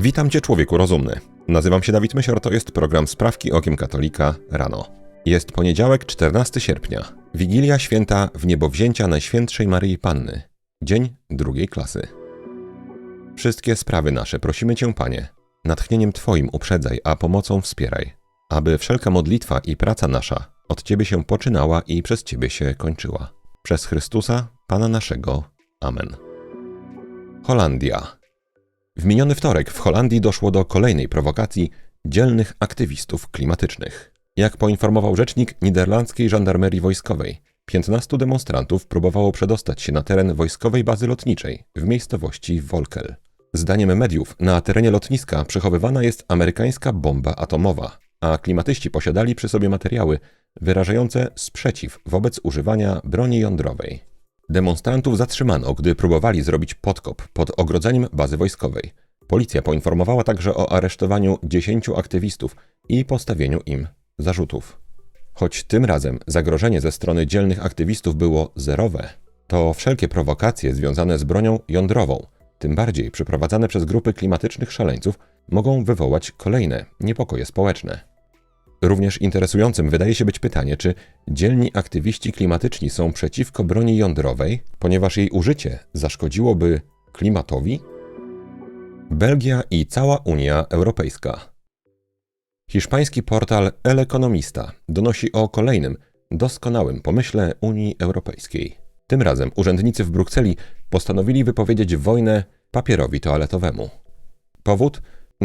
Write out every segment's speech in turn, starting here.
Witam Cię, człowieku rozumny. Nazywam się Dawid Mysior, to jest program Sprawki Okiem Katolika rano. Jest poniedziałek, 14 sierpnia. Wigilia święta w niebowzięcia Najświętszej Maryi Panny. Dzień drugiej klasy. Wszystkie sprawy nasze prosimy Cię, Panie. Natchnieniem Twoim uprzedzaj, a pomocą wspieraj. Aby wszelka modlitwa i praca nasza od Ciebie się poczynała i przez Ciebie się kończyła. Przez Chrystusa, Pana naszego. Amen. Holandia. W miniony wtorek w Holandii doszło do kolejnej prowokacji dzielnych aktywistów klimatycznych. Jak poinformował rzecznik niderlandzkiej żandarmerii wojskowej, 15 demonstrantów próbowało przedostać się na teren wojskowej bazy lotniczej w miejscowości Wolkel. Zdaniem mediów na terenie lotniska przechowywana jest amerykańska bomba atomowa, a klimatyści posiadali przy sobie materiały wyrażające sprzeciw wobec używania broni jądrowej. Demonstrantów zatrzymano, gdy próbowali zrobić podkop pod ogrodzeniem bazy wojskowej. Policja poinformowała także o aresztowaniu 10 aktywistów i postawieniu im zarzutów. Choć tym razem zagrożenie ze strony dzielnych aktywistów było zerowe, to wszelkie prowokacje związane z bronią jądrową, tym bardziej przeprowadzane przez grupy klimatycznych szaleńców, mogą wywołać kolejne niepokoje społeczne. Również interesującym wydaje się być pytanie, czy dzielni aktywiści klimatyczni są przeciwko broni jądrowej, ponieważ jej użycie zaszkodziłoby klimatowi? Belgia i cała Unia Europejska. Hiszpański portal El Economista donosi o kolejnym doskonałym pomyśle Unii Europejskiej. Tym razem urzędnicy w Brukseli postanowili wypowiedzieć wojnę papierowi toaletowemu. Powód?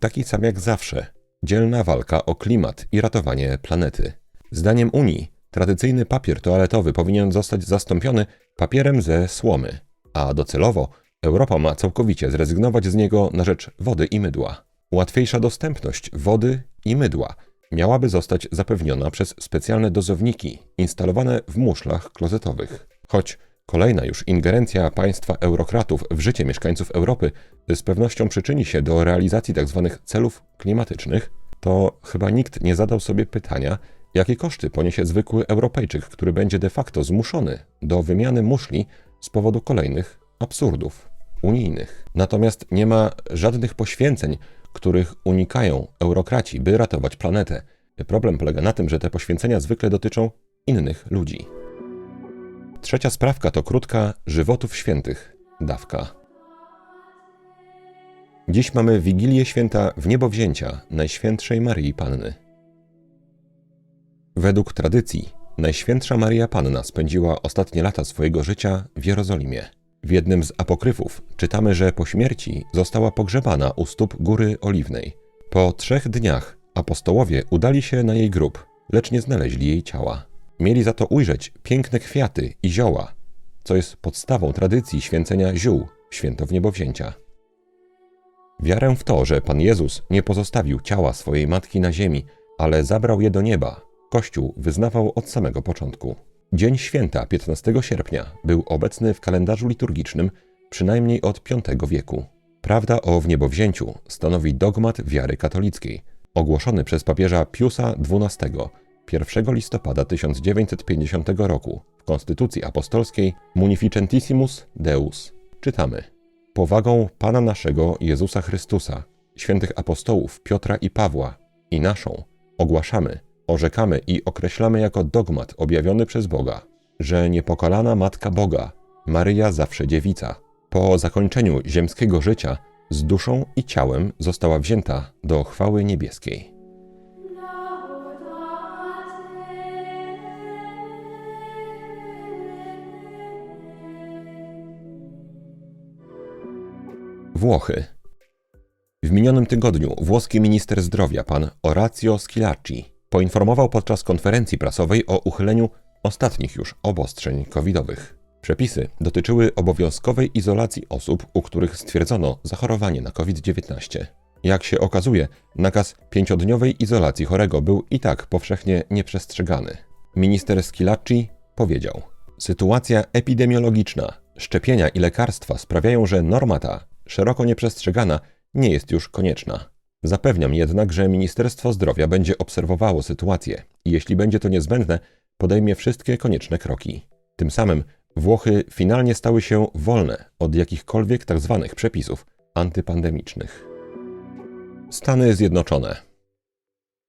Taki sam jak zawsze dzielna walka o klimat i ratowanie planety. Zdaniem Unii, tradycyjny papier toaletowy powinien zostać zastąpiony papierem ze słomy, a docelowo Europa ma całkowicie zrezygnować z niego na rzecz wody i mydła. Łatwiejsza dostępność wody i mydła miałaby zostać zapewniona przez specjalne dozowniki instalowane w muszlach klozetowych. Choć kolejna już ingerencja państwa eurokratów w życie mieszkańców Europy z pewnością przyczyni się do realizacji tzw. Tak celów klimatycznych, to chyba nikt nie zadał sobie pytania, jakie koszty poniesie zwykły Europejczyk, który będzie de facto zmuszony do wymiany muszli z powodu kolejnych absurdów unijnych. Natomiast nie ma żadnych poświęceń, których unikają eurokraci, by ratować planetę. Problem polega na tym, że te poświęcenia zwykle dotyczą innych ludzi. Trzecia sprawka to krótka żywotów świętych dawka. Dziś mamy Wigilię Święta w Niebowzięcia Najświętszej Maryi Panny. Według tradycji Najświętsza Maria Panna spędziła ostatnie lata swojego życia w Jerozolimie. W jednym z apokryfów czytamy, że po śmierci została pogrzebana u stóp Góry Oliwnej. Po trzech dniach apostołowie udali się na jej grób, lecz nie znaleźli jej ciała. Mieli za to ujrzeć piękne kwiaty i zioła, co jest podstawą tradycji święcenia ziół święto Wniebowzięcia. Wiarę w to, że Pan Jezus nie pozostawił ciała swojej matki na ziemi, ale zabrał je do nieba, Kościół wyznawał od samego początku. Dzień święta 15 sierpnia był obecny w kalendarzu liturgicznym przynajmniej od V wieku. Prawda o wniebowzięciu stanowi dogmat wiary katolickiej, ogłoszony przez papieża Piusa XII 1 listopada 1950 roku w Konstytucji Apostolskiej Munificentissimus Deus. Czytamy – powagą Pana naszego Jezusa Chrystusa, świętych apostołów Piotra i Pawła i naszą ogłaszamy, orzekamy i określamy jako dogmat objawiony przez Boga, że niepokalana Matka Boga, Maryja zawsze dziewica, po zakończeniu ziemskiego życia z duszą i ciałem została wzięta do chwały niebieskiej. Włochy. W minionym tygodniu włoski minister zdrowia pan Orazio Schilacci poinformował podczas konferencji prasowej o uchyleniu ostatnich już obostrzeń covidowych. Przepisy dotyczyły obowiązkowej izolacji osób, u których stwierdzono zachorowanie na COVID-19. Jak się okazuje, nakaz pięciodniowej izolacji chorego był i tak powszechnie nieprzestrzegany. Minister Schilacci powiedział: Sytuacja epidemiologiczna, szczepienia i lekarstwa sprawiają, że norma ta szeroko nieprzestrzegana, nie jest już konieczna. Zapewniam jednak, że Ministerstwo Zdrowia będzie obserwowało sytuację i jeśli będzie to niezbędne, podejmie wszystkie konieczne kroki. Tym samym Włochy finalnie stały się wolne od jakichkolwiek tzw. Tak przepisów antypandemicznych. Stany Zjednoczone.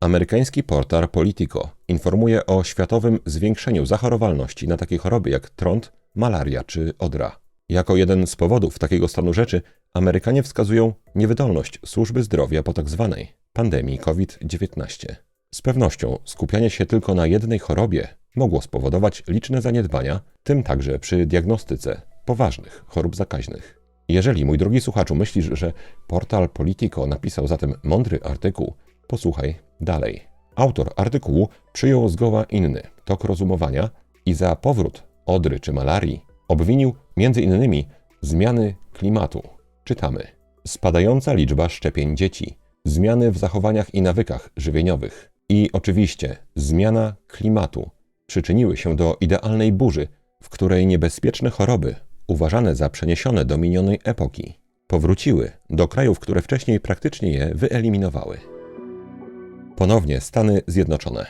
Amerykański portal Politico informuje o światowym zwiększeniu zachorowalności na takie choroby jak trąd, malaria czy odra. Jako jeden z powodów takiego stanu rzeczy Amerykanie wskazują niewydolność służby zdrowia po tzw. Tak pandemii COVID-19. Z pewnością skupianie się tylko na jednej chorobie mogło spowodować liczne zaniedbania, tym także przy diagnostyce poważnych chorób zakaźnych. Jeżeli, mój drogi słuchaczu, myślisz, że portal Politico napisał zatem mądry artykuł, posłuchaj dalej. Autor artykułu przyjął zgoła inny tok rozumowania i za powrót odry czy malarii obwinił innymi zmiany klimatu. Czytamy: spadająca liczba szczepień dzieci, zmiany w zachowaniach i nawykach żywieniowych i oczywiście zmiana klimatu przyczyniły się do idealnej burzy, w której niebezpieczne choroby, uważane za przeniesione do minionej epoki, powróciły do krajów, które wcześniej praktycznie je wyeliminowały. Ponownie Stany Zjednoczone.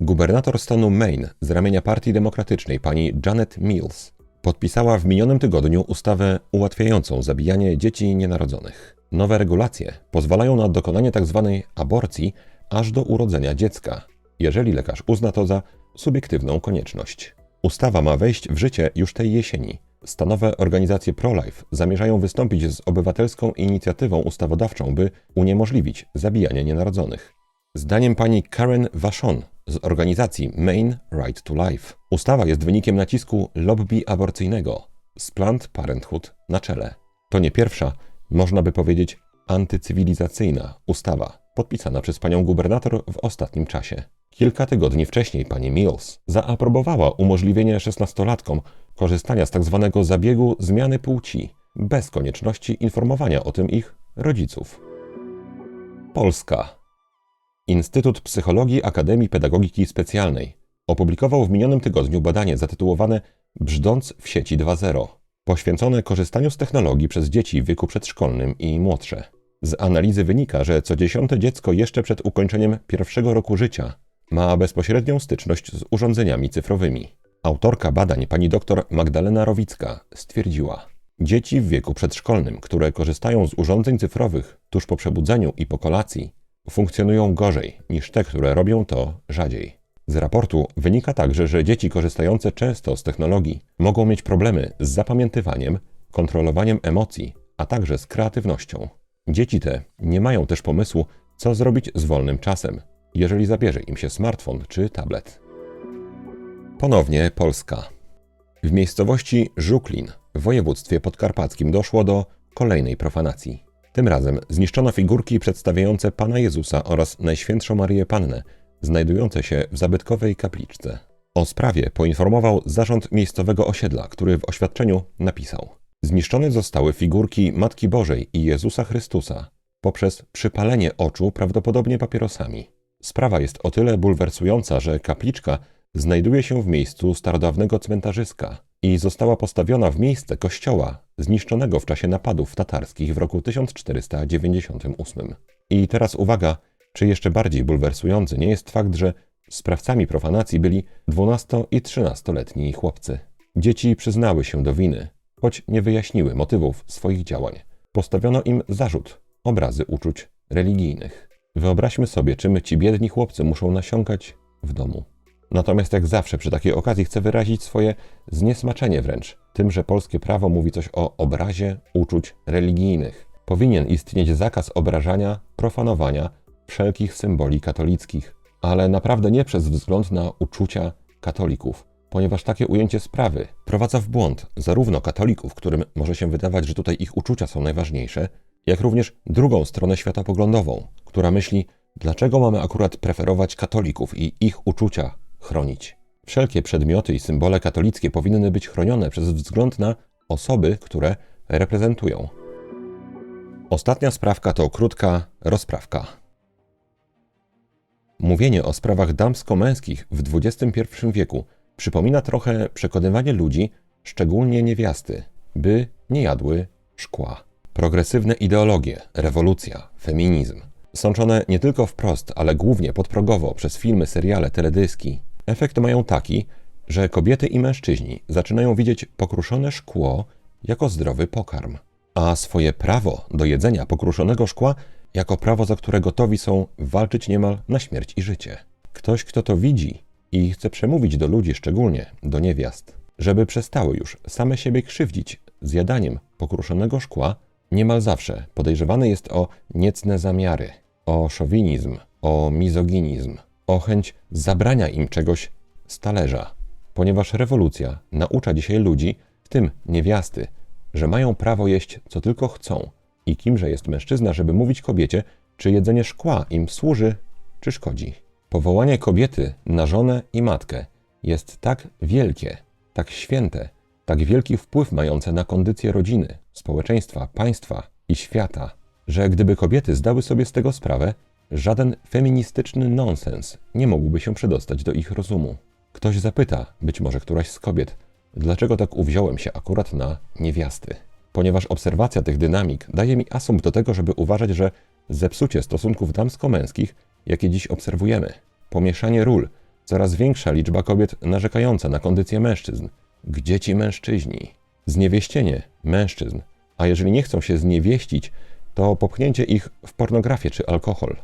Gubernator stanu Maine z ramienia Partii Demokratycznej pani Janet Mills podpisała w minionym tygodniu ustawę ułatwiającą zabijanie dzieci nienarodzonych. Nowe regulacje pozwalają na dokonanie tzw. Tak aborcji aż do urodzenia dziecka, jeżeli lekarz uzna to za subiektywną konieczność. Ustawa ma wejść w życie już tej jesieni. Stanowe organizacje pro-life zamierzają wystąpić z obywatelską inicjatywą ustawodawczą, by uniemożliwić zabijanie nienarodzonych. Zdaniem pani Karen Vachon z organizacji Maine Right to Life, ustawa jest wynikiem nacisku lobby aborcyjnego z Planned Parenthood na czele. To nie pierwsza, można by powiedzieć, antycywilizacyjna ustawa podpisana przez panią gubernator w ostatnim czasie. Kilka tygodni wcześniej pani Mills zaaprobowała umożliwienie szesnastolatkom korzystania z tzw. Tak zabiegu zmiany płci bez konieczności informowania o tym ich rodziców. Polska. Instytut Psychologii Akademii Pedagogiki Specjalnej opublikował w minionym tygodniu badanie zatytułowane Brzdąc w sieci 2.0, poświęcone korzystaniu z technologii przez dzieci w wieku przedszkolnym i młodsze. Z analizy wynika, że co dziesiąte dziecko jeszcze przed ukończeniem pierwszego roku życia ma bezpośrednią styczność z urządzeniami cyfrowymi. Autorka badań, pani dr Magdalena Rowicka, stwierdziła: Dzieci w wieku przedszkolnym, które korzystają z urządzeń cyfrowych tuż po przebudzeniu i po kolacji, funkcjonują gorzej niż te, które robią to rzadziej. Z raportu wynika także, że dzieci korzystające często z technologii mogą mieć problemy z zapamiętywaniem, kontrolowaniem emocji, a także z kreatywnością. Dzieci te nie mają też pomysłu, co zrobić z wolnym czasem, jeżeli zabierze im się smartfon czy tablet. Ponownie Polska. W miejscowości Żuklin w województwie podkarpackim doszło do kolejnej profanacji. Tym razem zniszczono figurki przedstawiające Pana Jezusa oraz Najświętszą Marię Pannę, znajdujące się w zabytkowej kapliczce. O sprawie poinformował zarząd miejscowego osiedla, który w oświadczeniu napisał: Zniszczone zostały figurki Matki Bożej i Jezusa Chrystusa poprzez przypalenie oczu prawdopodobnie papierosami. Sprawa jest o tyle bulwersująca, że kapliczka znajduje się w miejscu starodawnego cmentarzyska i została postawiona w miejsce kościoła zniszczonego w czasie napadów tatarskich w roku 1498. I teraz uwaga, czy jeszcze bardziej bulwersujący nie jest fakt, że sprawcami profanacji byli 12 i 13-letni chłopcy. Dzieci przyznały się do winy, choć nie wyjaśniły motywów swoich działań. Postawiono im zarzut obrazy uczuć religijnych. Wyobraźmy sobie, czym ci biedni chłopcy muszą nasiąkać w domu. Natomiast jak zawsze przy takiej okazji chcę wyrazić swoje zniesmaczenie wręcz tym, że polskie prawo mówi coś o obrazie uczuć religijnych. Powinien istnieć zakaz obrażania, profanowania wszelkich symboli katolickich, ale naprawdę nie przez wzgląd na uczucia katolików, ponieważ takie ujęcie sprawy prowadza w błąd zarówno katolików, którym może się wydawać, że tutaj ich uczucia są najważniejsze, jak również drugą stronę światopoglądową, która myśli, dlaczego mamy akurat preferować katolików i ich uczucia chronić. Wszelkie przedmioty i symbole katolickie powinny być chronione przez wzgląd na osoby, które reprezentują. Ostatnia sprawka to krótka rozprawka. Mówienie o sprawach damsko-męskich w XXI wieku przypomina trochę przekonywanie ludzi, szczególnie niewiasty, by nie jadły szkła. Progresywne ideologie, rewolucja, feminizm, sączone nie tylko wprost, ale głównie podprogowo przez filmy, seriale, teledyski, efekt mają taki, że kobiety i mężczyźni zaczynają widzieć pokruszone szkło jako zdrowy pokarm. a swoje prawo do jedzenia pokruszonego szkła jako prawo, za które gotowi są walczyć niemal na śmierć i życie. Ktoś, kto to widzi i chce przemówić do ludzi, szczególnie do niewiast, żeby przestały już same siebie krzywdzić zjadaniem pokruszonego szkła, niemal zawsze podejrzewany jest o niecne zamiary, o szowinizm, o mizoginizm, o chęć zabrania im czegoś z talerza, ponieważ rewolucja naucza dzisiaj ludzi, w tym niewiasty, że mają prawo jeść co tylko chcą i kimże jest mężczyzna, żeby mówić kobiecie, czy jedzenie szkła im służy, czy szkodzi. Powołanie kobiety na żonę i matkę jest tak wielkie, tak święte, tak wielki wpływ mające na kondycję rodziny, społeczeństwa, państwa i świata, że gdyby kobiety zdały sobie z tego sprawę, żaden feministyczny nonsens nie mógłby się przedostać do ich rozumu. Ktoś zapyta, być może któraś z kobiet, dlaczego tak uwziąłem się akurat na niewiasty. Ponieważ obserwacja tych dynamik daje mi asumpt do tego, żeby uważać, że zepsucie stosunków damsko-męskich, jakie dziś obserwujemy, pomieszanie ról, coraz większa liczba kobiet narzekająca na kondycję mężczyzn, gdzie ci mężczyźni, zniewieścienie mężczyzn, a jeżeli nie chcą się zniewieścić, to popchnięcie ich w pornografię czy alkohol.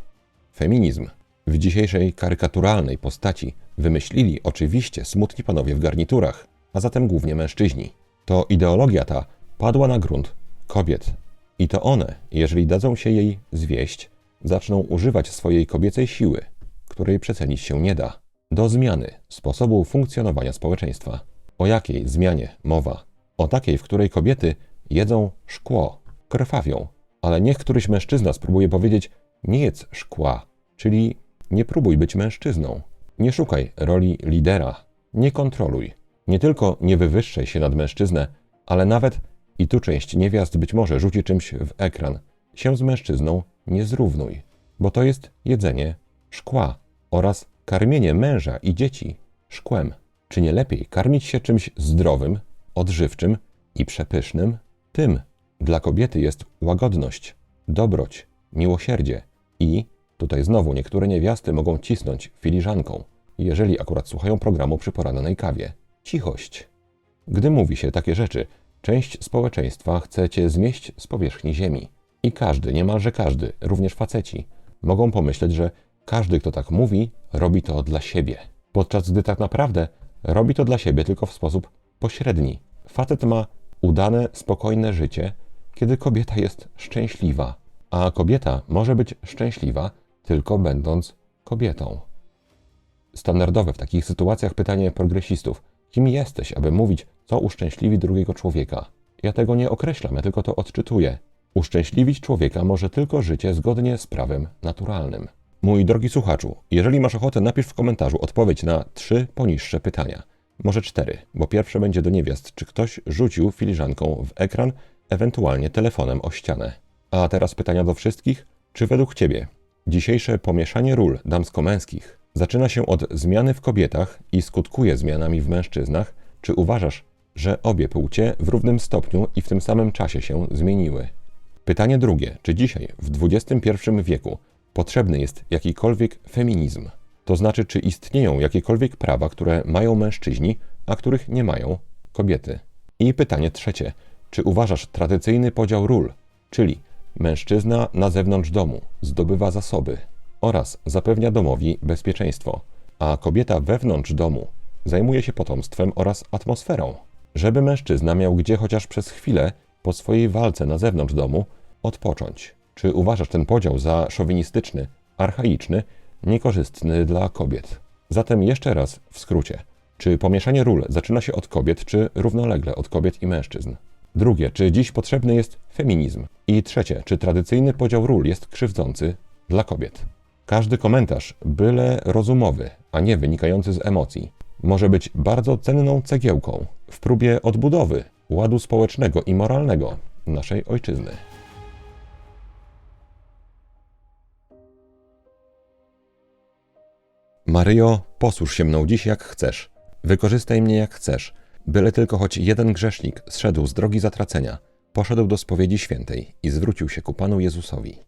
Feminizm w dzisiejszej karykaturalnej postaci wymyślili oczywiście smutni panowie w garniturach, a zatem głównie mężczyźni. To ideologia ta padła na grunt kobiet. I to one, jeżeli dadzą się jej zwieść, zaczną używać swojej kobiecej siły, której przecenić się nie da, do zmiany sposobu funkcjonowania społeczeństwa. O jakiej zmianie mowa? O takiej, w której kobiety jedzą szkło, krwawią, ale niech któryś mężczyzna spróbuje powiedzieć: Nie jedz szkła, czyli nie próbuj być mężczyzną. Nie szukaj roli lidera, nie kontroluj. Nie tylko nie wywyższaj się nad mężczyznę, ale nawet, i tu część niewiast być może rzuci czymś w ekran, się z mężczyzną nie zrównuj, bo to jest jedzenie szkła oraz karmienie męża i dzieci szkłem. Czy nie lepiej karmić się czymś zdrowym, odżywczym i przepysznym? Tym dla kobiety jest łagodność, dobroć, miłosierdzie i, tutaj znowu niektóre niewiasty mogą cisnąć filiżanką, jeżeli akurat słuchają programu przy porannej kawie. Cichość. Gdy mówi się takie rzeczy, część społeczeństwa chce cię zmieść z powierzchni ziemi. I każdy, niemalże każdy, również faceci, mogą pomyśleć, że każdy, kto tak mówi, robi to dla siebie. Podczas gdy tak naprawdę robi to dla siebie tylko w sposób pośredni. Facet ma udane, spokojne życie, kiedy kobieta jest szczęśliwa, a kobieta może być szczęśliwa tylko będąc kobietą. Standardowe w takich sytuacjach pytanie progresistów: kim jesteś, aby mówić, co uszczęśliwi drugiego człowieka? Ja tego nie określam, ja tylko to odczytuję. Uszczęśliwić człowieka może tylko życie zgodnie z prawem naturalnym. Mój drogi słuchaczu, jeżeli masz ochotę, napisz w komentarzu odpowiedź na trzy poniższe pytania. Może cztery, bo pierwsze będzie do niewiast, czy ktoś rzucił filiżanką w ekran, ewentualnie telefonem o ścianę. A teraz pytania do wszystkich. Czy według Ciebie dzisiejsze pomieszanie ról damsko-męskich zaczyna się od zmiany w kobietach i skutkuje zmianami w mężczyznach? Czy uważasz, że obie płcie w równym stopniu i w tym samym czasie się zmieniły? Pytanie drugie. Czy dzisiaj, w XXI wieku, potrzebny jest jakikolwiek feminizm? To znaczy, czy istnieją jakiekolwiek prawa, które mają mężczyźni, a których nie mają kobiety? I pytanie trzecie. Czy uważasz tradycyjny podział ról, czyli mężczyzna na zewnątrz domu zdobywa zasoby oraz zapewnia domowi bezpieczeństwo, a kobieta wewnątrz domu zajmuje się potomstwem oraz atmosferą, żeby mężczyzna miał gdzie chociaż przez chwilę po swojej walce na zewnątrz domu odpocząć? Czy uważasz ten podział za szowinistyczny, archaiczny, niekorzystny dla kobiet? Zatem jeszcze raz w skrócie. Czy pomieszanie ról zaczyna się od kobiet, czy równolegle od kobiet i mężczyzn? Drugie, czy dziś potrzebny jest feminizm? I trzecie, czy tradycyjny podział ról jest krzywdzący dla kobiet? Każdy komentarz, byle rozumowy, a nie wynikający z emocji, może być bardzo cenną cegiełką w próbie odbudowy ładu społecznego i moralnego naszej ojczyzny. Maryjo, posłuż się mną dziś jak chcesz. Wykorzystaj mnie jak chcesz. Byle tylko choć jeden grzesznik zszedł z drogi zatracenia, poszedł do spowiedzi świętej i zwrócił się ku Panu Jezusowi.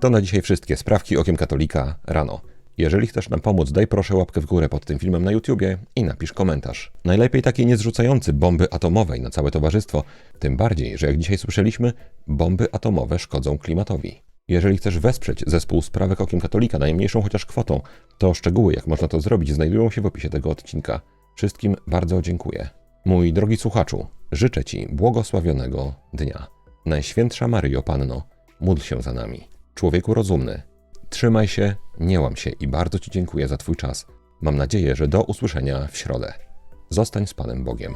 To na dzisiaj wszystkie sprawki okiem katolika rano. Jeżeli chcesz nam pomóc, daj proszę łapkę w górę pod tym filmem na YouTubie i napisz komentarz. Najlepiej taki nie zrzucający bomby atomowej na całe towarzystwo, tym bardziej, że jak dzisiaj słyszeliśmy, bomby atomowe szkodzą klimatowi. Jeżeli chcesz wesprzeć zespół Sprawek Okiem Katolika najmniejszą chociaż kwotą, to szczegóły, jak można to zrobić, znajdują się w opisie tego odcinka. Wszystkim bardzo dziękuję. Mój drogi słuchaczu, życzę Ci błogosławionego dnia. Najświętsza Maryjo Panno, módl się za nami. Człowieku rozumny, trzymaj się, nie łam się i bardzo Ci dziękuję za Twój czas. Mam nadzieję, że do usłyszenia w środę. Zostań z Panem Bogiem.